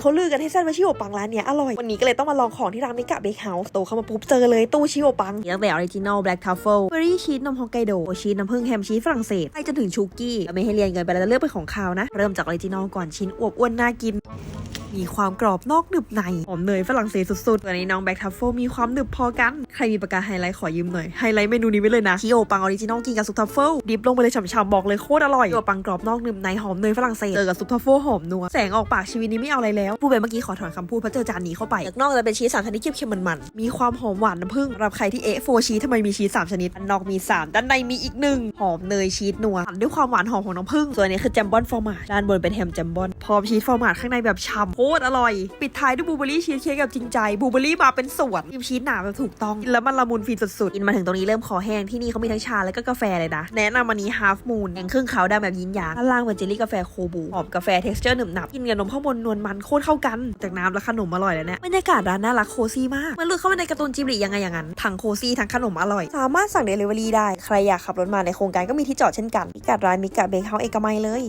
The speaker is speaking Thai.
เขาลือกันให้แซนว่าชิโอปังร้านเนี้ยอร่อย วันนี้ก็เลยต้องมาลองของที่ร้านมิกะเบคเฮาส์โตเข้ามาปุ๊บเจอเลยตู้ชิโอปังเยอะแบบออริจินอลแบล็กทัฟเฟิลเบอร์รี่ชีสนมฮอกไกโดชีสน้ำผึ้งแฮมชีสฝรั่งเศสไปจนถึงชูกี้ไม่ให้เรียนเกินไปแล้วเลือกเป็นของคาวนะ เริ่มจากออริจินอลก่อนชิ้นอวบอ้วนน่ากิน มีความกรอบนอกหนึบในหอมเนยฝรั่งเศสสุดๆตัวนี้น้องแบ็กทัฟเฟิลมีความหนึบพอกัน ใครมีปากกาไฮไลท์ขอยืมหน่อย ไฮไลท์เมนูนี้ไว้เลยนะชิโอปังออริจินอลกินกับซุปทัฟเฟิลดิบลงไปเลยฉ่ำๆบอกเลยโคตรอร่อยชิโอปังกรอบนอกหนึบในหอมเนยฝรั่งเศสเจอกับซุปทัฟเฟิลหอมนัวแสงออกปากชีวิตนี้ไม่เอาอะไรแล้วพูดไปเมื่อกี้ขอถอนคำพูดเพราะเจอจานนี้เข้าไปจากนอกจะเป็นชีสสามชนิดเค็มๆมันๆมีความหอมหวานน้ำผึ้งสำหรับใครที่เอะโฟชีสทำไมมีชีสสามชนิดด้านนอกมีสามด้านในมีอีกหนึ่งหอมเนยชีสนัวด้วยความหวานหอมของน้ำผึ้งส่วนนี้คือแจมบอนฟอร์มาด้านบนเป็นแฮมแจมบอน ร้อมชีสฟอร์มาข้างในแบบฉ่ำโคตรอร่อย ปิดท้ายด้วยบลูเบอร์รี่ชีสเค้กแบบจริงใจบลูเบอร์รี่มาเป็นส่วนครีมชีสหนาแบบถูกต้องกินแล้วมันละมุนฟินสุดๆกินมาถึงตรงนี้เริ่มคอแห้งที่นี่เขามีทั้งชาและก็กาแฟเลยนะแนะนำอันนี้ฮาฟมูนแกงครึ่งขาวดำแบบยินหยางด้านล่างเป็นเจลลี่กาแฟโคบูหอมกาแฟเท็กซ์เจอร์หนึบหนับกินกับนมข้างบนนวลมันโคตรเข้ากันจากน้ำและขนมอร่อยเลยเนี่ยบรรยากาศร้านน่ารักโคซี่มากมันลือกเข้ามาในการ์ตูนจิบลิยังไงอย่างนั้นทั้งโคซี่ทั้งขนมอร่อย สามารถสั่งเดลิเวอรี่ได้ใครอยากขับรถมาในโครงการก็มีที่จอดเช่นกันพิกัดร้านมิกะเบคเฮาเอกมัยเลย